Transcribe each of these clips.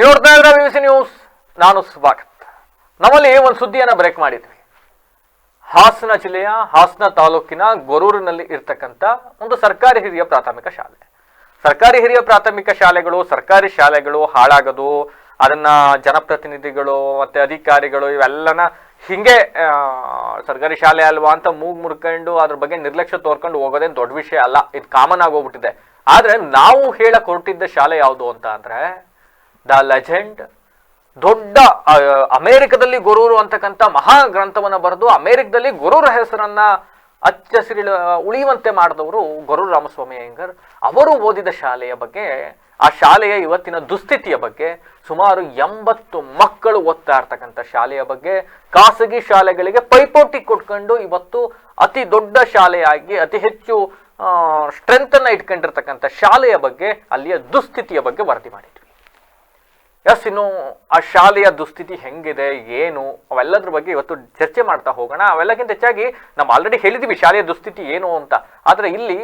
ನೋಡ್ತಾ ಇದ್ರೆ C news ನಾನು ಸ್ವಾಗತ್ ನಮ್ಮಲ್ಲಿ ಒಂದು ಸುದ್ದಿಯನ್ನು ಬ್ರೇಕ್ ಮಾಡಿದ್ವಿ. ಹಾಸನ ಜಿಲ್ಲೆಯ ಹಾಸನ ತಾಲೂಕಿನ ಗೊರೂರಿನಲ್ಲಿ ಇರ್ತಕ್ಕಂಥ ಒಂದು ಸರ್ಕಾರಿ ಹಿರಿಯ ಪ್ರಾಥಮಿಕ ಶಾಲೆ. ಸರ್ಕಾರಿ ಹಿರಿಯ ಪ್ರಾಥಮಿಕ ಶಾಲೆಗಳು, ಸರ್ಕಾರಿ ಶಾಲೆಗಳು ಹಾಳಾಗೋದು, ಅದನ್ನ ಜನಪ್ರತಿನಿಧಿಗಳು ಮತ್ತೆ ಅಧಿಕಾರಿಗಳು ಇವೆಲ್ಲನ ಹಿಂಗೆ ಸರ್ಕಾರಿ ಶಾಲೆ ಅಲ್ವಾ ಅಂತ ಮೂಗ್ ಮುಡ್ಕೊಂಡು ಅದ್ರ ಬಗ್ಗೆ ನಿರ್ಲಕ್ಷ್ಯ ತೋರ್ಕೊಂಡು ಹೋಗೋದೇನು ದೊಡ್ಡ ವಿಷಯ ಅಲ್ಲ. ಇದು ಕಾಮನ್ ಆಗೋಗ್ಬಿಟ್ಟಿದೆ. ಆದ್ರೆ ನಾವು ಹೇಳಕ್ ಹೊರಟಿದ್ದ ಶಾಲೆ ಯಾವುದು ಅಂತ ಅಂದ್ರೆ ದ ಲೆಜೆಂಡ್. ದೊಡ್ಡ ಅಮೇರಿಕದಲ್ಲಿ ಗುರೂರು ಅಂತಕ್ಕಂಥ ಮಹಾ ಗ್ರಂಥವನ್ನು ಬರೆದು ಅಮೇರಿಕದಲ್ಲಿ ಗುರೂರ ಹೆಸರನ್ನ ಅಚ್ಚಸಿರಿ ಉಳಿಯುವಂತೆ ಮಾಡಿದವರು ಗೊರೂರು ರಾಮಸ್ವಾಮಿ ಅಯ್ಯಂಗರ್ ಅವರು ಓದಿದ ಶಾಲೆಯ ಬಗ್ಗೆ, ಆ ಶಾಲೆಯ ಇವತ್ತಿನ ದುಸ್ಥಿತಿಯ ಬಗ್ಗೆ, ಸುಮಾರು ಎಂಬತ್ತು ಮಕ್ಕಳು ಓದ್ತಾ ಇರ್ತಕ್ಕಂಥ ಶಾಲೆಯ ಬಗ್ಗೆ, ಖಾಸಗಿ ಶಾಲೆಗಳಿಗೆ ಪೈಪೋಟಿ ಕೊಟ್ಕೊಂಡು ಇವತ್ತು ಅತಿ ದೊಡ್ಡ ಶಾಲೆಯಾಗಿ, ಅತಿ ಹೆಚ್ಚು ಸ್ಟ್ರೆಂತ್ ಅನ್ನ ಇಟ್ಕೊಂಡಿರ್ತಕ್ಕಂಥ ಶಾಲೆಯ ಬಗ್ಗೆ, ಅಲ್ಲಿಯ ದುಸ್ಥಿತಿಯ ಬಗ್ಗೆ ವರದಿ ಮಾಡಿದ್ವಿ ಎಸ್ ಇನ್ನು ಆ ಶಾಲೆಯ ದುಸ್ಥಿತಿ ಹೆಂಗಿದೆ ಏನು ಅವೆಲ್ಲದ್ರ ಬಗ್ಗೆ ಇವತ್ತು ಚರ್ಚೆ ಮಾಡ್ತಾ ಹೋಗೋಣ. ಅವೆಲ್ಲಕ್ಕಿಂತ ಹೆಚ್ಚಾಗಿ ನಾವು ಆಲ್ರೆಡಿ ಹೇಳಿದ್ದೀವಿ ಶಾಲೆಯ ದುಸ್ಥಿತಿ ಏನು ಅಂತ. ಆದರೆ ಇಲ್ಲಿ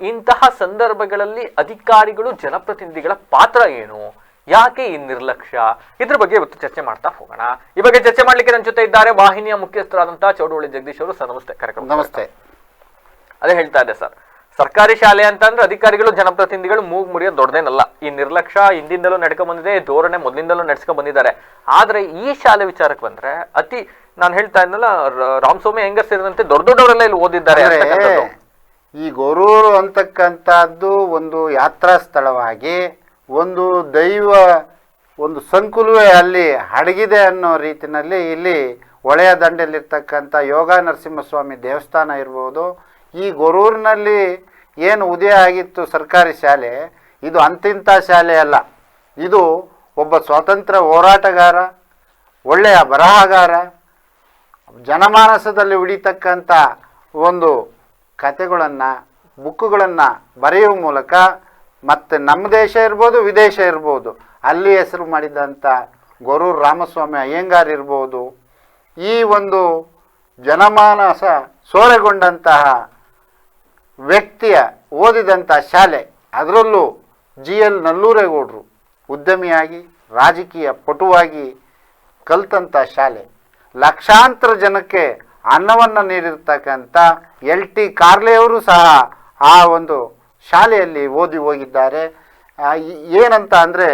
ಇಂತಹ ಸಂದರ್ಭಗಳಲ್ಲಿ ಅಧಿಕಾರಿಗಳು ಜನಪ್ರತಿನಿಧಿಗಳ ಪಾತ್ರ ಏನು? ಯಾಕೆ ಈ ನಿರ್ಲಕ್ಷ್ಯ? ಇದ್ರ ಬಗ್ಗೆ ಇವತ್ತು ಚರ್ಚೆ ಮಾಡ್ತಾ ಹೋಗೋಣ. ಈ ಬಗ್ಗೆ ಚರ್ಚೆ ಮಾಡ್ಲಿಕ್ಕೆ ನನ್ನ ಜೊತೆ ಇದ್ದಾರೆ ವಾಹಿನಿಯ ಮುಖ್ಯಸ್ಥರಾದಂತಹ ಚೌಡವಳ್ಳಿ ಜಗದೀಶ್ ಅವರು. ಸರ್ ನಮಸ್ತೆ. ಕಾರ್ಯಕ್ರಮ ನಮಸ್ತೆ. ಅದೇ ಹೇಳ್ತಾ ಇದ್ದೆ ಸರ್. ಸರ್ಕಾರಿ ಶಾಲೆ ಅಂತಂದ್ರೆ ಅಧಿಕಾರಿಗಳು ಜನಪ್ರತಿನಿಧಿಗಳು ಮೂಗ್ ಮುರಿಯೋದು ದೊಡ್ಡದೇನಲ್ಲ. ಈ ನಿರ್ಲಕ್ಷ್ಯ ಹಿಂದಿಂದಲೂ ನಡ್ಕೊಂಡ್ ಬಂದಿದೆ ಧೋರಣೆ ಮೊದಲಿಂದಲೂ ನಡ್ಸ್ಕೊಂಡ್ ಬಂದಿದ್ದಾರೆ. ಆದ್ರೆ ಈ ಶಾಲೆ ವಿಚಾರಕ್ಕೆ ಬಂದ್ರೆ ಅತಿ ನಾನು ಹೇಳ್ತಾ ಇದ್ನಲ್ಲ ರಾಮ್ ರಾಮಸ್ವಾಮಿ ಹೆಂಗರ್ ಸೇರಿದಂತೆ ದೊಡ್ಡ ದೊಡ್ಡವರೆಲ್ಲ ಇಲ್ಲಿ ಓದಿದ್ದಾರೆ ಈ ಗೊರೂರು ಅಂತಕ್ಕಂಥದ್ದು ಒಂದು ಯಾತ್ರಾ ಸ್ಥಳವಾಗಿ ಒಂದು ದೈವ ಒಂದು ಸಂಕುಲವೇ ಅಲ್ಲಿ ಅಡಗಿದೆ ಅನ್ನೋ ರೀತಿಯಲ್ಲಿ ಇಲ್ಲಿ ಹೊಳೆಯ ದಂಡೆಯಲ್ಲಿರ್ತಕ್ಕಂಥ ಯೋಗ ನರಸಿಂಹಸ್ವಾಮಿ ದೇವಸ್ಥಾನ ಇರ್ಬೋದು. ಈ ಗೊರೂರಿನಲ್ಲಿ ಏನು ಉದಯ ಆಗಿತ್ತು ಸರ್ಕಾರಿ ಶಾಲೆ, ಇದು ಅಂತಿಂಥ ಶಾಲೆ ಅಲ್ಲ. ಇದು ಒಬ್ಬ ಸ್ವಾತಂತ್ರ್ಯ ಹೋರಾಟಗಾರ, ಒಳ್ಳೆಯ ಬರಹಗಾರ, ಜನಮಾನಸದಲ್ಲಿ ಉಳಿತಕ್ಕಂಥ ಒಂದು ಕತೆಗಳನ್ನು ಬುಕ್ಕುಗಳನ್ನು ಬರೆಯುವ ಮೂಲಕ ಮತ್ತು ನಮ್ಮ ದೇಶ ಇರ್ಬೋದು, ವಿದೇಶ ಇರ್ಬೋದು, ಅಲ್ಲಿ ಹೆಸರು ಮಾಡಿದಂಥ ಗೊರೂರು ರಾಮಸ್ವಾಮಿ ಅಯ್ಯಂಗಾರ್ ಇರ್ಬೋದು, ಈ ಒಂದು ಜನಮಾನಸ ಸೋರೆಗೊಂಡಂತಹ ವ್ಯಕ್ತಿಯ ಓದಿದಂಥ ಶಾಲೆ, ಅದರಲ್ಲೂ ಜಿ ಎಲ್ ನಲ್ಲೂರೇಗೌಡರು ಉದ್ಯಮಿಯಾಗಿ, ರಾಜಕೀಯ ಪಟುವಾಗಿ ಕಲ್ತಂಥ ಶಾಲೆ. ಲಕ್ಷಾಂತರ ಜನಕ್ಕೆ ಅನ್ನವನ್ನು ನೀಡಿರ್ತಕ್ಕಂಥ ಎಲ್ ಟಿ ಕಾರ್ಲೆಯವರು ಸಹ ಆ ಒಂದು ಶಾಲೆಯಲ್ಲಿ ಓದಿ ಹೋಗಿದ್ದಾರೆ. ಏನಂತ ಅಂದರೆ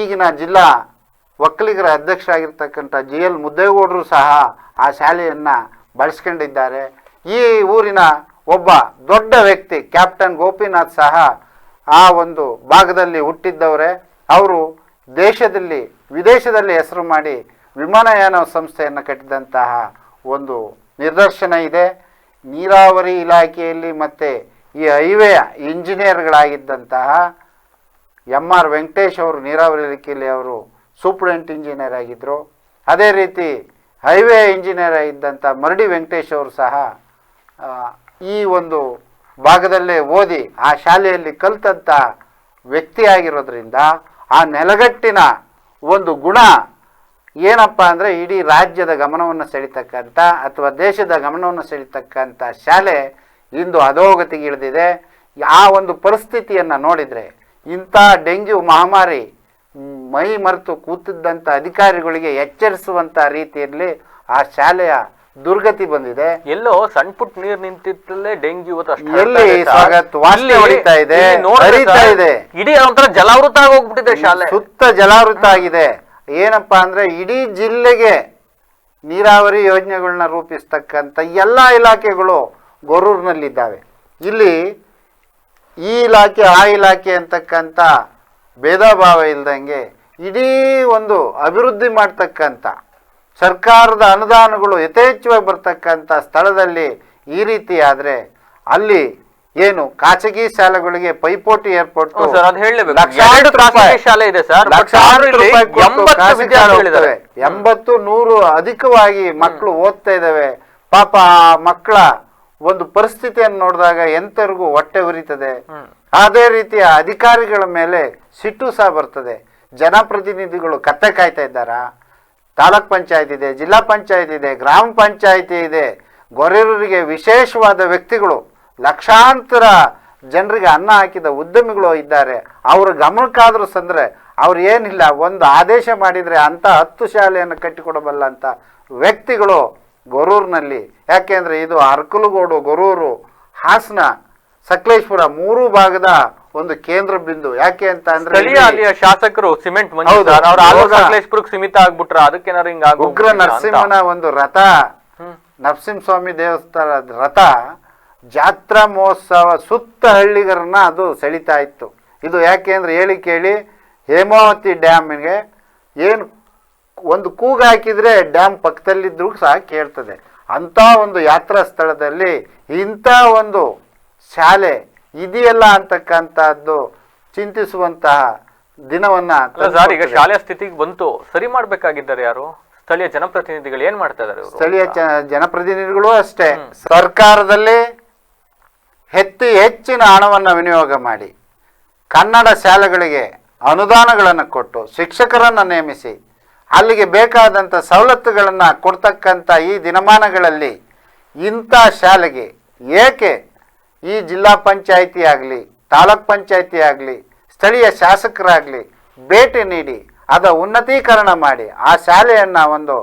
ಈಗಿನ ಜಿಲ್ಲಾ ಒಕ್ಕಲಿಗರ ಅಧ್ಯಕ್ಷರಾಗಿರ್ತಕ್ಕಂಥ ಜಿ ಎಲ್ ಮುದ್ದೇಗೌಡರು ಸಹ ಆ ಶಾಲೆಯನ್ನು ಬಳಸ್ಕೊಂಡಿದ್ದಾರೆ. ಈ ಊರಿನ ಒಬ್ಬ ದೊಡ್ಡ ವ್ಯಕ್ತಿ, ಕ್ಯಾಪ್ಟನ್ ಗೋಪಿನಾಥ್ ಸಹ ಆ ಒಂದು ಭಾಗದಲ್ಲಿ ಹುಟ್ಟಿದ್ದವರೇ. ಅವರು ದೇಶದಲ್ಲಿ, ವಿದೇಶದಲ್ಲಿ ಹೆಸರು ಮಾಡಿ ವಿಮಾನಯಾನ ಸಂಸ್ಥೆಯನ್ನು ಕಟ್ಟಿದಂತಹ ಒಂದು ನಿದರ್ಶನ ಇದೆ. ನೀರಾವರಿ ಇಲಾಖೆಯಲ್ಲಿ ಮತ್ತು ಈ ಹೈವೇಯ ಇಂಜಿನಿಯರ್ಗಳಾಗಿದ್ದಂತಹ ಎಂ ಆರ್ ವೆಂಕಟೇಶ್ ಅವರು, ನೀರಾವರಿ ಇಲಾಖೆಯಲ್ಲಿ ಅವರು ಸೂಪ್ರೆಂಟ್ ಇಂಜಿನಿಯರ್ ಆಗಿದ್ದರು ಅದೇ ರೀತಿ ಹೈವೇ ಇಂಜಿನಿಯರ್ ಆಗಿದ್ದಂಥ ಮರಡಿ ವೆಂಕಟೇಶ್ ಅವರು ಸಹ ಈ ಒಂದು ಭಾಗದಲ್ಲೇ ಓದಿ ಆ ಶಾಲೆಯಲ್ಲಿ ಕಲಿತಂಥ ವ್ಯಕ್ತಿಯಾಗಿರೋದ್ರಿಂದ ಆ ನೆಲಗಟ್ಟಿನ ಒಂದು ಗುಣ ಏನಪ್ಪ ಅಂದರೆ ಇಡೀ ರಾಜ್ಯದ ಗಮನವನ್ನು ಸೆಳೀತಕ್ಕಂಥ ಅಥವಾ ದೇಶದ ಗಮನವನ್ನು ಸೆಳೀತಕ್ಕಂಥ ಶಾಲೆ ಇಂದು ಅಧೋಗತಿಗೆ ಇಳಿದಿದೆ. ಆ ಒಂದು ಪರಿಸ್ಥಿತಿಯನ್ನು ನೋಡಿದರೆ ಇಂಥ ಡೆಂಗ್ಯೂ ಮಹಾಮಾರಿ ಮೈ ಮರೆತು ಕೂತಿದ್ದಂಥ ಅಧಿಕಾರಿಗಳಿಗೆ ಎಚ್ಚರಿಸುವಂಥ ರೀತಿಯಲ್ಲಿ ಆ ಶಾಲೆಯ ದುರ್ಗತಿ ಬಂದಿದೆ ಎಲ್ಲೋ ಸಣ್ಣ ಪುಟ್ಟ ನೀರ್ ನಿಂತಿತ್ತಲ್ಲೇ ಡೆಂಗ್ಯೂ ಎಲ್ಲಿ. ಸ್ವಾಗತ್ ವಾಸನೆ ಹೊಡಿತಾ ಇದೆ, ಹರಿತಾ ಇದೆ. ಇಡೀ ಒಂಥರ ಜಲಾವೃತ ಆಗೋಗ್ಬಿಟ್ಟಿದೆ ಶಾಲೆ ಸುತ್ತ ಜಲಾವೃತ ಆಗಿದೆ ಏನಪ್ಪಾ ಅಂದ್ರೆ ಇಡೀ ಜಿಲ್ಲೆಗೆ ನೀರಾವರಿ ಯೋಜನೆಗಳನ್ನ ರೂಪಿಸ್ತಕ್ಕಂಥ ಎಲ್ಲ ಇಲಾಖೆಗಳು ಗೊರೂರಿನಲ್ಲಿದ್ದಾವೆ ಇಲ್ಲಿ ಈ ಇಲಾಖೆ ಆ ಇಲಾಖೆ ಅಂತಕ್ಕಂಥ ಭೇದ ಭಾವ ಇಲ್ದಂಗೆ ಇಡೀ ಒಂದು ಅಭಿವೃದ್ಧಿ ಮಾಡ್ತಕ್ಕಂಥ ಸರ್ಕಾರದ ಅನುದಾನಗಳು ಯಥೇಚ್ಛವಾಗಿ ಬರ್ತಕ್ಕಂಥ ಸ್ಥಳದಲ್ಲಿ ಈ ರೀತಿ ಆದರೆ ಅಲ್ಲಿ ಏನು ಖಾಸಗಿ ಶಾಲೆಗಳಿಗೆ ಪೈಪೋಟಿ ಏರ್ಪೋರ್ಟ್ ಶಾಲೆ ಇದೆ ಸರ್, ಎಂಬತ್ತು ನೂರು ಅಧಿಕವಾಗಿ ಮಕ್ಕಳು ಓದ್ತಾ ಇದ್ದಾವೆ ಪಾಪ ಆ ಮಕ್ಕಳ ಒಂದು ಪರಿಸ್ಥಿತಿಯನ್ನು ನೋಡಿದಾಗ ಎಂತರಿಗೂ ಹೊಟ್ಟೆ ಉರಿತದೆ. ಅದೇ ರೀತಿಯ ಅಧಿಕಾರಿಗಳ ಮೇಲೆ ಸಿಟ್ಟು ಸಹ ಬರ್ತದೆ. ಜನಪ್ರತಿನಿಧಿಗಳು ಕತ್ತೆ ಕಾಯ್ತಾ ಇದ್ದಾರಾ? ತಾಲೂಕ್ ಪಂಚಾಯತ್ ಇದೆ, ಜಿಲ್ಲಾ ಪಂಚಾಯತ್ ಇದೆ, ಗ್ರಾಮ ಪಂಚಾಯಿತಿ ಇದೆ. ಗೊರೆರೂರಿಗೆ ವಿಶೇಷವಾದ ವ್ಯಕ್ತಿಗಳು, ಲಕ್ಷಾಂತರ ಜನರಿಗೆ ಅನ್ನ ಹಾಕಿದ ಉದ್ಯಮಿಗಳು ಇದ್ದಾರೆ. ಅವ್ರ ಗಮನಕ್ಕಾದ್ರೂ ಸಂದರೆ ಅವ್ರು ಏನಿಲ್ಲ, ಒಂದು ಆದೇಶ ಮಾಡಿದರೆ ಅಂತ ಹತ್ತು ಶಾಲೆಯನ್ನು ಕಟ್ಟಿಕೊಡಬಲ್ಲ ಅಂತ ವ್ಯಕ್ತಿಗಳು ಗೊರೂರಿನಲ್ಲಿ. ಯಾಕೆಂದ್ರೆ ಇದು ಅರ್ಕಲುಗೋಡು ಗೊರೂರು ಹಾಸನ, ಸಕಲೇಶ್ಪುರ ಮೂರು ಭಾಗದ ಒಂದು ಕೇಂದ್ರ ಬಿಂದು. ಯಾಕೆ ಅಂತ ಅಂದ್ರೆ ಸ್ಥಳೀಯ ಅಲ್ಲಿಯ ಶಾಸಕರು ಸಿಮೆಂಟ್ ಹೌದು. ಸಕಲೇಶ್ಪುರಕ್ಕೆ ಸೀಮಿತ ಆಗ್ಬಿಟ್ರ ಅದಕ್ಕೇನಾರು ಹಿಂಗ ಉಗ್ರ ನರಸಿಂಹನ ಒಂದು ರಥ ನರಸಿಂಹ ನರಸಿಂಹಸ್ವಾಮಿ ದೇವಸ್ಥಾನದ ರಥ ಜಾತ್ರಾ ಮಹೋತ್ಸವ ಸುತ್ತ ಹಳ್ಳಿಗರನ್ನ ಅದು ಸೆಳಿತಾ ಇತ್ತು. ಇದು ಯಾಕೆ ಅಂದ್ರೆ ಹೇಳಿ ಕೇಳಿ ಹೇಮಾವತಿ ಡ್ಯಾಮಿಗೆ ಏನು ಒಂದು ಕೂಗ ಹಾಕಿದ್ರೆ ಡ್ಯಾಮ್ ಪಕ್ಕದಲ್ಲಿದ್ರೂ ಸಹ ಕೇಳ್ತದೆ. ಅಂಥ ಒಂದು ಯಾತ್ರಾ ಸ್ಥಳದಲ್ಲಿ ಇಂಥ ಒಂದು ಶಾಲೆ ಇದೆಯಲ್ಲ ಅಂತಕ್ಕಂಥದ್ದು ಚಿಂತಿಸುವಂತಹ ದಿನವನ್ನ ಸರ್ ಈಗ ಶಾಲೆಯ ಸ್ಥಿತಿಗೆ ಬಂತು ಸರಿ ಮಾಡ್ಬೇಕಾಗಿದ್ದಾರೆ ಯಾರು? ಸ್ಥಳೀಯ ಜನಪ್ರತಿನಿಧಿಗಳು ಏನ್ ಮಾಡ್ತಾ ಇದ್ದಾರೆ ಸ್ಥಳೀಯ ಜನಪ್ರತಿನಿಧಿಗಳು ಅಷ್ಟೇ. ಸರ್ಕಾರದಲ್ಲಿ ಹೆಚ್ಚು ಹೆಚ್ಚಿನ ಹಣವನ್ನು ವಿನಿಯೋಗ ಮಾಡಿ ಕನ್ನಡ ಶಾಲೆಗಳಿಗೆ ಅನುದಾನಗಳನ್ನು ಕೊಟ್ಟು ಶಿಕ್ಷಕರನ್ನು ನೇಮಿಸಿ ಅಲ್ಲಿಗೆ ಬೇಕಾದಂಥ ಸವಲತ್ತುಗಳನ್ನ ಕೊಡ್ತಕ್ಕಂಥ ಈ ದಿನಮಾನಗಳಲ್ಲಿ ಇಂಥ ಶಾಲೆಗೆ ಏಕೆ ಈ ಜಿಲ್ಲಾ ಪಂಚಾಯಿತಿ ಆಗಲಿ, ತಾಲೂಕ್ ಪಂಚಾಯಿತಿ ಆಗಲಿ, ಸ್ಥಳೀಯ ಶಾಸಕರಾಗಲಿ ಭೇಟಿ ನೀಡಿ, ಅದ ಉನ್ನತೀಕರಣ ಮಾಡಿ ಆ ಶಾಲೆಯನ್ನು ಒಂದು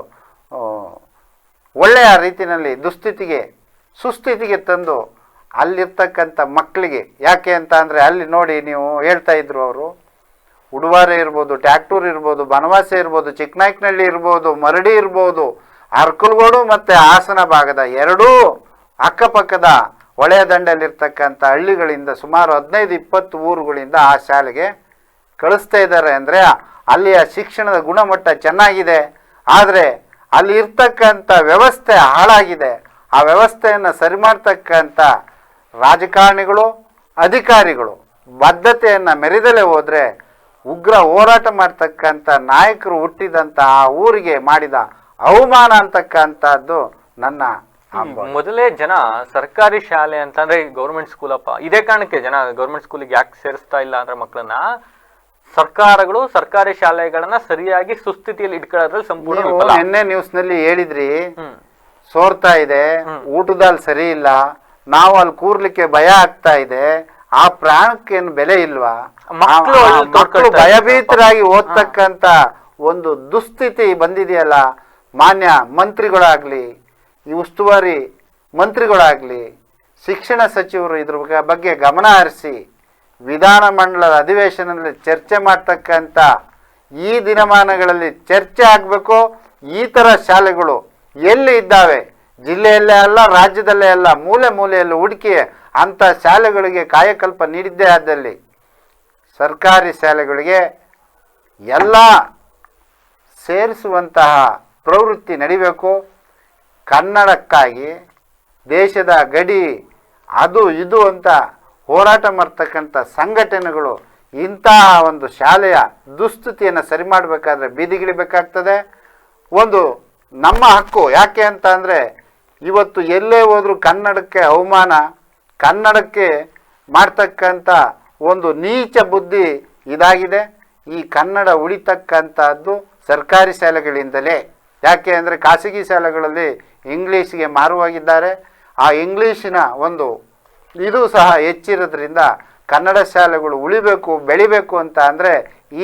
ಒಳ್ಳೆಯ ರೀತಿಯಲ್ಲಿ ದುಸ್ಥಿತಿಗೆ, ಸುಸ್ಥಿತಿಗೆ ತಂದು ಅಲ್ಲಿರ್ತಕ್ಕಂಥ ಮಕ್ಕಳಿಗೆ ಯಾಕೆ ಅಂತ ಅಂದರೆ ಅಲ್ಲಿ ನೋಡಿ ನೀವು ಹೇಳ್ತಾ ಇದ್ರು ಅವರು. ಉಡುವಾರೆ ಇರ್ಬೋದು, ಟ್ಯಾಕ್ಟೂರ್ ಇರ್ಬೋದು, ಬನವಾಸಿ ಇರ್ಬೋದು ಚಿಕ್ಕನಾಯ್ಕನಹಳ್ಳಿ ಇರ್ಬೋದು, ಮರಡಿ ಇರ್ಬೋದು, ಅರ್ಕಲ್ಗೋಡು ಮತ್ತು ಹಾಸನ ಭಾಗದ ಎರಡೂ ಅಕ್ಕಪಕ್ಕದ ಹೊಳೆಯ ದಂಡಲ್ಲಿರ್ತಕ್ಕಂಥ ಹಳ್ಳಿಗಳಿಂದ ಸುಮಾರು ಹದಿನೈದು, ಇಪ್ಪತ್ತು ಊರುಗಳಿಂದ ಆ ಶಾಲೆಗೆ ಕಳಿಸ್ತಾ ಇದ್ದಾರೆ ಅಂದರೆ ಅಲ್ಲಿಯ ಶಿಕ್ಷಣದ ಗುಣಮಟ್ಟ ಚೆನ್ನಾಗಿದೆ ಆದರೆ ಅಲ್ಲಿ ಇರ್ತಕ್ಕಂಥ ವ್ಯವಸ್ಥೆ ಹಾಳಾಗಿದೆ ಆ ವ್ಯವಸ್ಥೆಯನ್ನು ಸರಿ ಮಾಡ್ತಕ್ಕಂಥ ರಾಜಕಾರಣಿಗಳು, ಅಧಿಕಾರಿಗಳು ಬದ್ಧತೆಯನ್ನು ಮೆರೆದಲೇ ಹೋದರೆ ಉಗ್ರ ಹೋರಾಟ ಮಾಡ್ತಕ್ಕಂಥ ನಾಯಕರು ಹುಟ್ಟಿದಂಥ ಆ ಊರಿಗೆ ಮಾಡಿದ ಅವಮಾನ ಅಂತಕ್ಕಂಥದ್ದು ನನ್ನ. ಮೊದಲೇ ಜನ ಸರ್ಕಾರಿ ಶಾಲೆ ಅಂತಂದ್ರೆ ಗೌರ್ಮೆಂಟ್ ಅಪ್ಪ ಇದೇ ಕಾರಣಕ್ಕೆ ಜನ ಗೌರ್ಮೆಂಟ್ ಸ್ಕೂಲಿಗೆ ಯಾಕೆ ಸೇರಿಸ್ತಾ ಇಲ್ಲ ಅಂದ್ರೆ ಮಕ್ಕಳನ್ನ ಸರ್ಕಾರಗಳು ಸರ್ಕಾರಿ ಶಾಲೆಗಳನ್ನ ಸರಿಯಾಗಿ ಸುಸ್ಥಿತಿಯಲ್ಲಿ ಇಟ್ಕೊಳ್ಳೋದ್ರಲ್ಲಿ ಸಂಪೂರ್ಣ ನಿನ್ನೆ ನ್ಯೂಸ್ನಲ್ಲಿ ಹೇಳಿದ್ರಿ ಸೋರ್ತಾ ಇದೆ ಊಟದಲ್ಲಿ ಸರಿ ಇಲ್ಲ ನಾವು ಅಲ್ಲಿ ಕೂರ್ಲಿಕ್ಕೆ ಭಯ ಆಗ್ತಾ ಇದೆ ಆ ಪ್ರಾಣಕ್ಕೇನು ಬೆಲೆ ಇಲ್ವಾ? ಮಕ್ಕಳು ಭಯಭೀತರಾಗಿ ಓದ್ತಕ್ಕಂತ ಒಂದು ದುಸ್ಥಿತಿ ಬಂದಿದೆಯಲ್ಲ ಮಾನ್ಯ ಮಂತ್ರಿಗಳಾಗ್ಲಿ ಈ ಉಸ್ತುವಾರಿ ಮಂತ್ರಿಗಳಾಗಲಿ, ಶಿಕ್ಷಣ ಸಚಿವರು ಇದ್ರ ಬಗ್ಗೆ- ಗಮನ ಹರಿಸಿ ವಿಧಾನಮಂಡಲದ ಅಧಿವೇಶನದಲ್ಲಿ ಚರ್ಚೆ ಮಾಡ್ತಕ್ಕಂಥ ಈ ದಿನಮಾನಗಳಲ್ಲಿ ಚರ್ಚೆ ಆಗಬೇಕು. ಈ ಥರ ಶಾಲೆಗಳು ಎಲ್ಲಿ ಇದ್ದಾವೆ? ಜಿಲ್ಲೆಯಲ್ಲೇ ಅಲ್ಲ, ರಾಜ್ಯದಲ್ಲೇ ಅಲ್ಲ, ಮೂಲೆ ಮೂಲೆಯಲ್ಲಿ ಹುಡುಕಿ ಅಂಥ ಶಾಲೆಗಳಿಗೆ ಕಾಯಕಲ್ಪ ನೀಡಿದ್ದೇ ಆದಲ್ಲಿ ಸರ್ಕಾರಿ ಶಾಲೆಗಳಿಗೆ ಎಲ್ಲ ಸೇರಿಸುವಂತಹ ಪ್ರವೃತ್ತಿ ನಡಿಬೇಕು. ಕನ್ನಡಕ್ಕಾಗಿ ದೇಶದ ಗಡಿ ಅದು ಇದು ಅಂತ ಹೋರಾಟ ಮಾಡ್ತಕ್ಕಂಥ ಸಂಘಟನೆಗಳು ಇಂತಹ ಒಂದು ಶಾಲೆಯ ದುಸ್ಥಿತಿಯನ್ನು ಸರಿ ಮಾಡಬೇಕಾದ್ರೆ ಬೀದಿಗಿಳಿಬೇಕಾಗ್ತದೆ ಒಂದು ನಮ್ಮ ಹಕ್ಕು ಯಾಕೆ ಅಂತ ಅಂದರೆ ಇವತ್ತು ಎಲ್ಲೇ ಹೋದರೂ ಕನ್ನಡಕ್ಕೆ ಅವಮಾನ, ಕನ್ನಡಕ್ಕೆ ಮಾಡ್ತಕ್ಕಂಥ ಒಂದು ನೀಚ ಬುದ್ಧಿ ಇದಾಗಿದೆ. ಈ ಕನ್ನಡ ಉಳಿತಕ್ಕಂಥದ್ದು ಸರ್ಕಾರಿ ಶಾಲೆಗಳಿಂದಲೇ. ಯಾಕೆ ಅಂದರೆ ಖಾಸಗಿ ಶಾಲೆಗಳಲ್ಲಿ ಇಂಗ್ಲೀಷ್ಗೆ ಮಾರುವಾಗಿದ್ದಾರೆ. ಆ ಇಂಗ್ಲೀಷಿನ ಒಂದು ಇದು ಸಹ ಹೆಚ್ಚಿರೋದ್ರಿಂದ ಕನ್ನಡ ಶಾಲೆಗಳು ಉಳಿಬೇಕು, ಬೆಳಿಬೇಕು ಅಂತ ಅಂದರೆ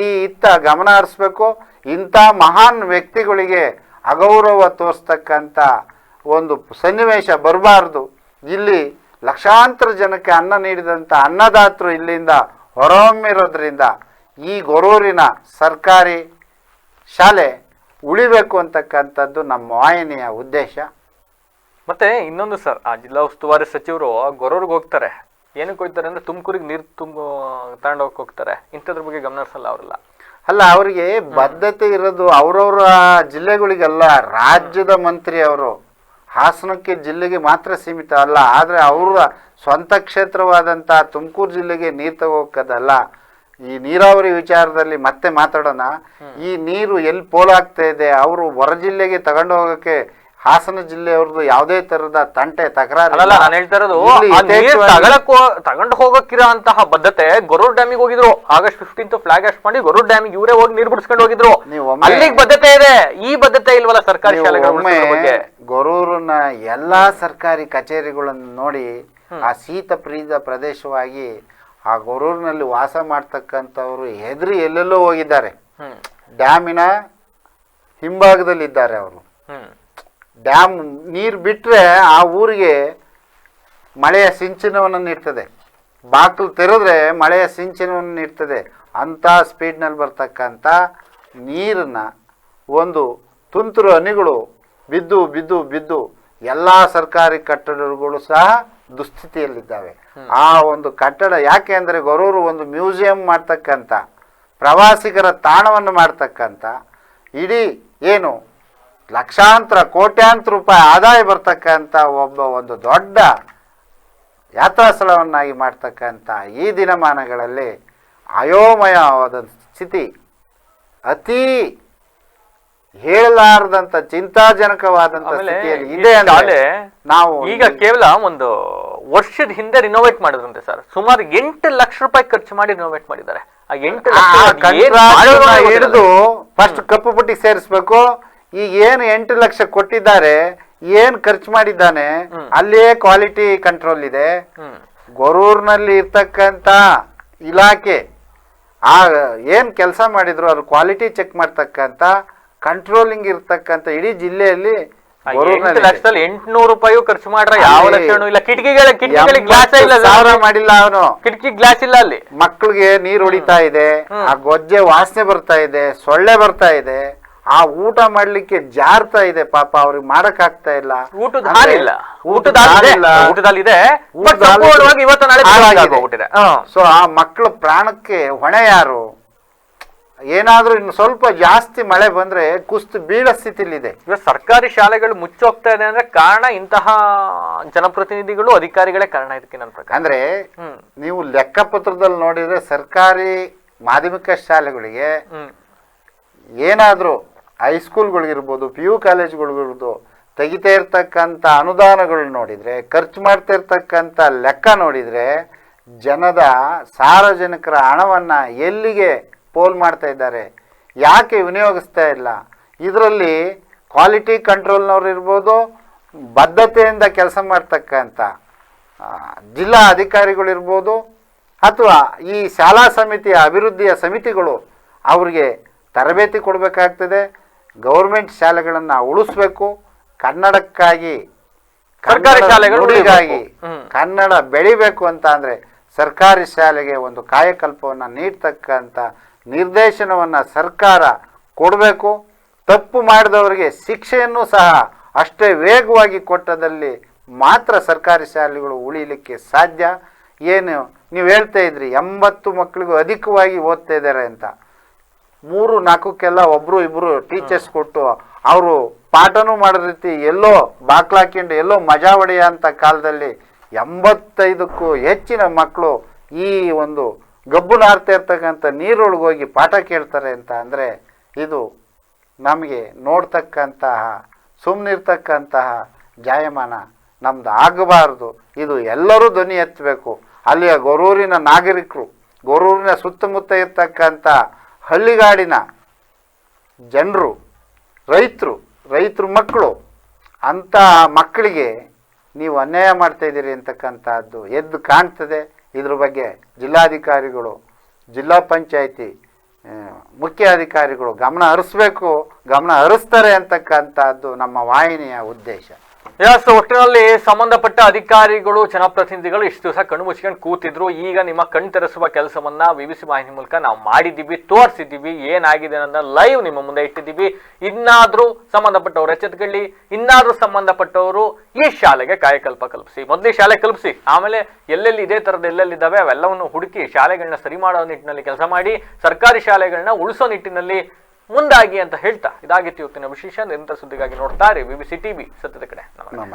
ಈ ಇತ್ತ ಗಮನ ಹರಿಸ್ಬೇಕು. ಇಂಥ ಮಹಾನ್ ವ್ಯಕ್ತಿಗಳಿಗೆ ಅಗೌರವ ತೋರಿಸ್ತಕ್ಕಂಥ ಒಂದು ಸನ್ನಿವೇಶ ಬರಬಾರ್ದು. ಇಲ್ಲಿ ಲಕ್ಷಾಂತರ ಜನಕ್ಕೆ ಅನ್ನ ನೀಡಿದಂಥ ಅನ್ನದಾತರು ಇಲ್ಲಿಂದ ಹೊರಹೊಮ್ಮಿರೋದ್ರಿಂದ ಈ ಗೊರೂರಿನ ಸರ್ಕಾರಿ ಶಾಲೆ ಉಳಿಬೇಕು ಅಂತಕ್ಕಂಥದ್ದು ನಮ್ಮ ವಾಹಿನಿಯ ಉದ್ದೇಶ. ಮತ್ತೆ ಇನ್ನೊಂದು ಸರ್ ಆ ಜಿಲ್ಲಾ ಉಸ್ತುವಾರಿ ಸಚಿವರು ಗೊರವ್ರಿಗೆ ಹೋಗ್ತಾರೆ. ಏನಕ್ಕೆ ಹೋಗ್ತಾರೆ ಅಂದ್ರೆ ತುಮಕೂರಿಗೆ ನೀರು ತುಂಬ ತಗೊಂಡೋಗಕ್ಕೆ ಹೋಗ್ತಾರೆ. ಇಂಥದ್ರ ಬಗ್ಗೆ ಗಮನಿಸಲ್ಲ ಅವರೆಲ್ಲ. ಅಲ್ಲ ಅವರಿಗೆ ಬದ್ಧತೆ ಇರೋದು ಅವರವರ ಜಿಲ್ಲೆಗಳಿಗೆಲ್ಲ ರಾಜ್ಯದ ಮಂತ್ರಿ ಅವರು. ಹಾಸನಕ್ಕೆ ಜಿಲ್ಲೆಗೆ ಮಾತ್ರ ಸೀಮಿತ ಅಲ್ಲ ಆದರೆ ಅವರ ಸ್ವಂತ ಕ್ಷೇತ್ರವಾದಂಥ ತುಮಕೂರು ಜಿಲ್ಲೆಗೆ ನೀರು ತಗೋಕ್ಕದಲ್ಲ ಈ ನೀರಾವರಿ ವಿಚಾರದಲ್ಲಿ ಮತ್ತೆ ಮಾತಾಡೋಣ. ಈ ನೀರು ಎಲ್ಲಿ ಪೋಲಾಗ್ತಾ ಇದೆ? ಅವರು ಹೊರ ಜಿಲ್ಲೆಗೆ ತಗೊಂಡು ಹೋಗಕ್ಕೆ ಹಾಸನ ಜಿಲ್ಲೆಯವ್ರದ್ದು ಯಾವುದೇ ತರದ ತಂಟೆ ತಕರಾರು ನಾನು ಹೇಳ್ತಾ ಇರೋದು ತಗೊಂಡು ಹೋಗಕ್ಕಿರೋ ಅಂತಹ ಬದ್ಧತೆ ಗೊರೂರ್ ಡ್ಯಾಮಿಗೆ ಹೋಗಿದ್ರು. ಆಗಸ್ಟ್ ಫಿಫ್ಟೀನ್ತ್ ಫ್ಲಾಗ್ ಆಸ್ಟ್ ಮಾಡಿ ಗೊರೂರ್ ಡ್ಯಾಮಿಗೆ ಇವರೇ ಹೋಗಿ ನೀರ್ ಬಿಡಿಸ್ಕೊಂಡು ಹೋಗಿದ್ರು. ಅಲ್ಲಿಗೆ ಬದ್ಧತೆ ಇದೆ. ಈ ಬದ್ಧತೆ ಇಲ್ವಲ್ಲ ಸರ್ಕಾರಿ ಶಾಲೆಗಳ ಗೊರೂರಿನ ಎಲ್ಲಾ ಸರ್ಕಾರಿ ಕಚೇರಿಗಳನ್ನು ನೋಡಿ ಆ ಶೀತ ಪ್ರೀತ ಪ್ರದೇಶವಾಗಿ ಆ ಗೊರೂರಿನಲ್ಲಿ ವಾಸ ಮಾಡ್ತಕ್ಕಂಥವ್ರು ಹೆದರಿ ಎಲ್ಲೆಲ್ಲೋ ಹೋಗಿದ್ದಾರೆ. ಡ್ಯಾಮಿನ ಹಿಂಭಾಗದಲ್ಲಿದ್ದಾರೆ ಅವರು. ಡ್ಯಾಮ್ ನೀರು ಬಿಟ್ಟರೆ ಆ ಊರಿಗೆ ಮಳೆಯ ಸಿಂಚನವನ್ನು ನೀಡ್ತದೆ. ಬಾಗಿಲು ತೆರೆದ್ರೆ ಮಳೆಯ ಸಿಂಚನವನ್ನು ನೀಡ್ತದೆ. ಅಂಥ ಸ್ಪೀಡ್ನಲ್ಲಿ ಬರ್ತಕ್ಕಂಥ ನೀರನ್ನು ಒಂದು ತುಂತುರು ಹನಿಗಳು ಬಿದ್ದು ಬಿದ್ದು ಬಿದ್ದು ಎಲ್ಲ ಸರ್ಕಾರಿ ಕಟ್ಟಡಗಳು ಸಹ ದುಸ್ಥಿತಿಯಲ್ಲಿದ್ದಾವೆ. ಆ ಒಂದು ಕಟ್ಟಡ ಯಾಕೆ ಅಂದರೆ ಗೊರೂರು ಒಂದು ಮ್ಯೂಸಿಯಂ ಮಾಡ್ತಕ್ಕಂಥ, ಪ್ರವಾಸಿಗರ ತಾಣವನ್ನು ಮಾಡ್ತಕ್ಕಂಥ, ಇಡೀ ಏನು ಲಕ್ಷಾಂತರ, ಕೋಟ್ಯಾಂತರ ರೂಪಾಯಿ ಆದಾಯ ಬರ್ತಕ್ಕಂಥ ಒಬ್ಬ ಒಂದು ದೊಡ್ಡ ಯಾತ್ರಾ ಸ್ಥಳವನ್ನಾಗಿ ಮಾಡ್ತಕ್ಕಂಥ ಈ ದಿನಮಾನಗಳಲ್ಲಿ ಅಯೋಮಯವಾದ ಸ್ಥಿತಿ, ಅತಿ ಹೇಳಲಾರದಂತ ಚಿಂತಾಜನಕವಾದಂತ ಸ್ಥಿತಿಯಲ್ಲಿ ಇದೆ ಅಂದ್ರೆ ಶಾಲೆ ನಾವು ಈಗ ಕೇವಲ ಒಂದು ವರ್ಷದ ಹಿಂದೆ ರಿನೋವೇಟ್ ಮಾಡಿದ್ರಂತೆ ಸರ್ ಸುಮಾರು ಎಂಟು ಲಕ್ಷ ರೂಪಾಯಿ ಖರ್ಚು ಮಾಡಿ ರಿನೋವೇಟ್ ಮಾಡಿದ್ದಾರೆ. ಆ ಎಂಟು ಲಕ್ಷ ಹಿಡಿದು ಫಸ್ಟ್ ಕಪ್ಪು ಪಟ್ಟಿ ಸೇರಿಸ್ಬೇಕು. ಈಗ ಏನು ಎಂಟು ಲಕ್ಷ ಕೊಟ್ಟಿದ್ದಾರೆ ಏನ್ ಖರ್ಚು ಮಾಡಿದ್ದಾನೆ ಅಲ್ಲೇ ಕ್ವಾಲಿಟಿ ಕಂಟ್ರೋಲ್ ಇದೆ. ಗೊರೂರ್ನಲ್ಲಿ ಇರ್ತಕ್ಕಂತ ಇಲಾಖೆ ಆ ಏನ್ ಕೆಲಸ ಮಾಡಿದ್ರು ಅದ್ರ ಕ್ವಾಲಿಟಿ ಚೆಕ್ ಮಾಡ್ತಕ್ಕಂಥ ಕಂಟ್ರೋಲಿಂಗ್ ಇರ್ತಕ್ಕಂಥ ಇಡೀ ಜಿಲ್ಲೆಯಲ್ಲಿ ಎಂಟು ಲಕ್ಷದಲ್ಲಿ ಎಂಟ್ನೂರು ರೂಪಾಯಿ ಖರ್ಚು ಮಾಡ್ರ ಯಾವ ಲಕ್ಷಣೂ ಇಲ್ಲ. ಕಿಟಕಿಗಳ ಕಿಟಕಿಗಳಿಗೆ ಗ್ಲಾಸ್ ಇಲ್ಲ ಸಾವಿರ ಮಾಡಿಲ್ಲ ಅವನು. ಕಿಟಕಿ ಗ್ಲಾಸ್ ಇಲ್ಲ ಅಲ್ಲಿ. ಮಕ್ಕಳಿಗೆ ನೀರು ಹೊಡಿತಾ ಇದೆ ಆ ಗೊಜ್ಜೆ ವಾಸನೆ ಬರ್ತಾ ಇದೆ ಸೊಳ್ಳೆ ಬರ್ತಾ ಇದೆ ಆ ಊಟ ಮಾಡ್ಲಿಕ್ಕೆ ಜಾರ್ತಾ ಇದೆ ಪಾಪ ಅವ್ರಿಗೆ ಮಾಡಕ್ ಆಗ್ತಾ ಇಲ್ಲ. ಊಟದ ಹಾಲಿಲ್ಲ. ಊಟದ ಹಾಲಿಲ್ಲ. ಊಟದಲ್ಲಿ ಇದೆ. ಇವತ್ತು ನಾಳೆ ಸೊ ಆ ಮಕ್ಕಳ ಪ್ರಾಣಕ್ಕೆ ಹೊಣೆ ಯಾರು? ಏನಾದ್ರೂ ಇನ್ನು ಸ್ವಲ್ಪ ಜಾಸ್ತಿ ಮಳೆ ಬಂದ್ರೆ ಕುಸ್ತು ಬೀಳ ಸ್ಥಿತಿಲಿದೆ ಇವಾಗ ಸರ್ಕಾರಿ ಶಾಲೆಗಳು ಮುಚ್ಚೋಗ್ತಾ ಇದೆ ಅಂದ್ರೆ ಕಾರಣ ಇಂತಹ ಜನಪ್ರತಿನಿಧಿಗಳು ಅಧಿಕಾರಿಗಳೇ ಕಾರಣ ಇದಕ್ಕೆ ನನ್ನ ಪ್ರಕಾರ. ಅಂದ್ರೆ ನೀವು ಲೆಕ್ಕಪತ್ರದಲ್ಲಿ ನೋಡಿದ್ರೆ ಸರ್ಕಾರಿ ಮಾಧ್ಯಮಿಕ ಶಾಲೆಗಳಿಗೆ ಏನಾದರೂ ಹೈಸ್ಕೂಲ್ಗಳಿಗಿರ್ಬೋದು ಪಿ ಯು ಕಾಲೇಜ್ಗಳಿಗಿರ್ಬೋದು ತೆಗಿತಾ ಇರ್ತಕ್ಕಂಥ ಅನುದಾನಗಳು ನೋಡಿದರೆ ಖರ್ಚು ಮಾಡ್ತಾ ಇರ್ತಕ್ಕಂಥ ಲೆಕ್ಕ ನೋಡಿದರೆ ಜನದ ಸಾರ್ವಜನಿಕರ ಹಣವನ್ನು ಎಲ್ಲಿಗೆ ಪೋಲ್ ಮಾಡ್ತಾ ಇದ್ದಾರೆ ಯಾಕೆ ವಿನಿಯೋಗಿಸ್ತಾ ಇಲ್ಲ ಇದರಲ್ಲಿ ಕ್ವಾಲಿಟಿ ಕಂಟ್ರೋಲ್ನವ್ರು ಇರ್ಬೋದು ಬದ್ಧತೆಯಿಂದ ಕೆಲಸ ಮಾಡ್ತಕ್ಕಂಥ ಜಿಲ್ಲಾ ಅಧಿಕಾರಿಗಳಿರ್ಬೋದು ಅಥವಾ ಈ ಶಾಲಾ ಸಮಿತಿಯ ಅಭಿವೃದ್ಧಿಯ ಸಮಿತಿಗಳು ಅವರಿಗೆ ತರಬೇತಿ ಕೊಡಬೇಕಾಗ್ತದೆ ಗೌರ್ಮೆಂಟ್ ಶಾಲೆಗಳನ್ನು ಉಳಿಸ್ಬೇಕು ಕನ್ನಡಕ್ಕಾಗಿ ಸರ್ಕಾರಿ ಕನ್ನಡ ಶಾಲೆಗಳು ನುಡಿಗಾಗಿ ಉಳಿಬೇಕು. ಹ್ಮ್. ಕನ್ನಡ ಬೆಳಿಬೇಕು ಅಂತ ಅಂದರೆ ಸರ್ಕಾರಿ ಶಾಲೆಗೆ ಒಂದು ಕಾಯಕಲ್ಪವನ್ನು ನೀಡ್ತಕ್ಕಂಥ ನಿರ್ದೇಶನವನ್ನು ಸರ್ಕಾರ ಕೊಡಬೇಕು. ತಪ್ಪು ಮಾಡಿದವರಿಗೆ ಶಿಕ್ಷೆಯನ್ನು ಸಹ ಅಷ್ಟೇ ವೇಗವಾಗಿ ಕೊಟ್ಟದಲ್ಲಿ ಮಾತ್ರ ಸರ್ಕಾರಿ ಶಾಲೆಗಳು ಉಳಿಲಿಕ್ಕೆ ಸಾಧ್ಯ. ಏನು ನೀವು ಹೇಳ್ತಾ ಇದ್ರಿ ಎಂಬತ್ತು ಮಕ್ಕಳಿಗೂ ಅಧಿಕವಾಗಿ ಓದ್ತಾ ಇದ್ದಾರೆ ಅಂತ. ಮೂರು ನಾಲ್ಕಕ್ಕೆಲ್ಲ ಒಬ್ಬರು ಇಬ್ರು ಟೀಚರ್ಸ್ ಕೊಟ್ಟು ಅವರು ಪಾಠನೂ ಮಾಡೋ ರೀತಿ ಎಲ್ಲೋ ಬಾಕ್ಲಾಕೊಂಡು ಎಲ್ಲೋ ಮಜಾ ಹೊಡೆಯ ಅಂತ ಕಾಲದಲ್ಲಿ ಎಂಬತ್ತೈದಕ್ಕೂ ಹೆಚ್ಚಿನ ಮಕ್ಕಳು ಈ ಒಂದು ಗಬ್ಬು ನಾರ್ತಾ ಇರ್ತಕ್ಕಂಥ ನೀರೊಳಗೆ ಹೋಗಿ ಪಾಠ ಕೇಳ್ತಾರೆ ಅಂತ ಅಂದರೆ ಇದು ನಮಗೆ ನೋಡ್ತಕ್ಕಂತಹ ಸುಮ್ಮನಿರ್ತಕ್ಕಂತಹ ಜಾಯಮಾನ ನಮ್ದು ಆಗಬಾರ್ದು. ಇದು ಎಲ್ಲರೂ ಧ್ವನಿ ಎತ್ತಬೇಕು. ಅಲ್ಲಿಯ ಗೊರೂರಿನ ನಾಗರಿಕರು, ಗೊರೂರಿನ ಸುತ್ತಮುತ್ತ ಇರ್ತಕ್ಕಂಥ ಹಳ್ಳಿಗಾಡಿನ ಜನರು, ರೈತರು ರೈತರು ಮಕ್ಕಳು ಅಂಥ ಮಕ್ಕಳಿಗೆ ನೀವು ಅನ್ಯಾಯ ಮಾಡ್ತಾ ಇದ್ದೀರಿ ಅಂತಕ್ಕಂಥದ್ದು ಎದ್ದು ಕಾಣ್ತದೆ. ಇದ್ರ ಬಗ್ಗೆ ಜಿಲ್ಲಾಧಿಕಾರಿಗಳು, ಜಿಲ್ಲಾ ಪಂಚಾಯಿತಿ ಮುಖ್ಯ ಅಧಿಕಾರಿಗಳು ಗಮನ ಹರಿಸ್ಬೇಕು, ಗಮನ ಹರಿಸ್ತಾರೆ ಅಂತಕ್ಕಂಥದ್ದು ನಮ್ಮ ವಾಹಿನಿಯ ಉದ್ದೇಶ. ಎಸ್ ಒಟ್ಟಿನಲ್ಲಿ ಸಂಬಂಧಪಟ್ಟ ಅಧಿಕಾರಿಗಳು, ಜನಪ್ರತಿನಿಧಿಗಳು ಇಷ್ಟು ದಿವಸ ಕಣ್ಣು ಮುಚ್ಕೊಂಡು ಕೂತಿದ್ರು. ಈಗ ನಿಮ್ಮ ಕಣ್ ತೆರೆಸುವ ಕೆಲಸವನ್ನ ವಿವಿಸಿ ವಾಹಿನಿ ಮೂಲಕ ನಾವು ಮಾಡಿದ್ದೀವಿ, ತೋರಿಸಿದ್ದೀವಿ. ಏನಾಗಿದೆ ಅನ್ನೋದನ್ನ ಲೈವ್ ನಿಮ್ಮ ಮುಂದೆ ಇಟ್ಟಿದ್ದೀವಿ. ಇನ್ನಾದ್ರೂ ಸಂಬಂಧಪಟ್ಟವರು ಎಚ್ಚೆತ್ಕೊಳ್ಳಿ. ಇನ್ನಾದ್ರೂ ಸಂಬಂಧಪಟ್ಟವರು ಈ ಶಾಲೆಗೆ ಕಾಯಕಲ್ಪ ಕಲ್ಪಿಸಿ. ಮೊದಲೇ ಶಾಲೆ ಕಲ್ಪಿಸಿ. ಆಮೇಲೆ ಎಲ್ಲೆಲ್ಲಿ ಇದೇ ತರದ ಎಲ್ಲೆಲ್ಲಿದ್ದಾವೆ ಅವೆಲ್ಲವನ್ನು ಹುಡುಕಿ ಶಾಲೆಗಳನ್ನ ಸರಿ ಮಾಡೋ ನಿಟ್ಟಿನಲ್ಲಿ ಕೆಲಸ ಮಾಡಿ, ಸರ್ಕಾರಿ ಶಾಲೆಗಳನ್ನ ಉಳಿಸೋ ನಿಟ್ಟಿನಲ್ಲಿ ಮುಂದಾಗಿ ಅಂತ ಹೇಳ್ತಾ ಇದಾಗಿತ್ತು ಇವತ್ತಿನ ವಿಶೇಷ. ನಿರಂತರ ಸುದ್ದಿಗಾಗಿ ನೋಡ್ತಾರೆ ಬಿಬಿಸಿ ಟಿವಿ ಸತ್ಯದ ಕಡೆ. ನಮ್ಮ